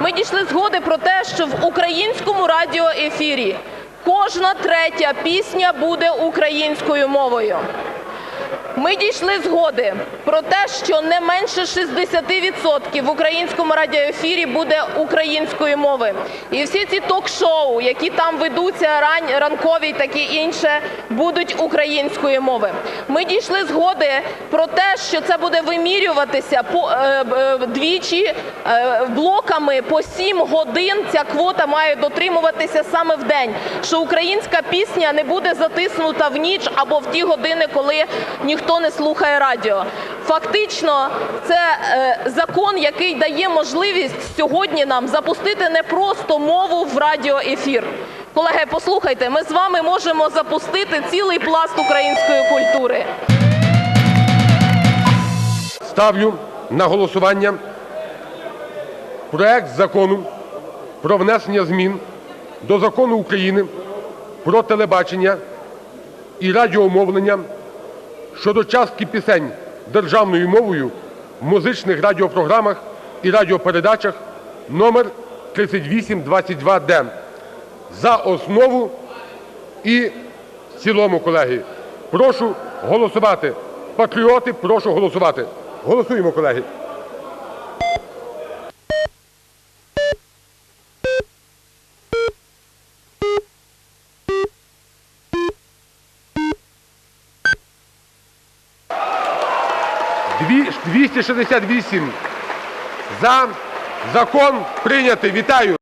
Ми дійшли згоди про те, що в українському радіоефірі кожна третя пісня буде українською мовою. Ми дійшли згоди про те, що не менше 60% в українському радіоефірі буде української мови. І всі ці ток-шоу, які там ведуться рань, ранкові, таке інше, будуть української мови. Ми дійшли згоди про те, що це буде вимірюватися по е, е, двічі е, блоками по 7 годин. Ця квота має дотримуватися саме в день. Що українська пісня не буде затиснута в ніч або в ті години, коли ніхто не слухає радіо. Фактично, це е, закон, який дає можливість сьогодні нам запустити не просто мову в радіоефір. Колеги, послухайте, ми з вами можемо запустити цілий пласт української культури. Ставлю на голосування проект Закону про внесення змін до Закону України "Про телебачення і радіомовлення" щодо частки пісень державною мовою в музичних радіопрограмах і радіопередачах (№ 3822-д) за основу і в цілому, колеги. Прошу голосувати. Патріоти, прошу голосувати. Голосуємо, колеги. 268 за. Закон прийнятий. Вітаю.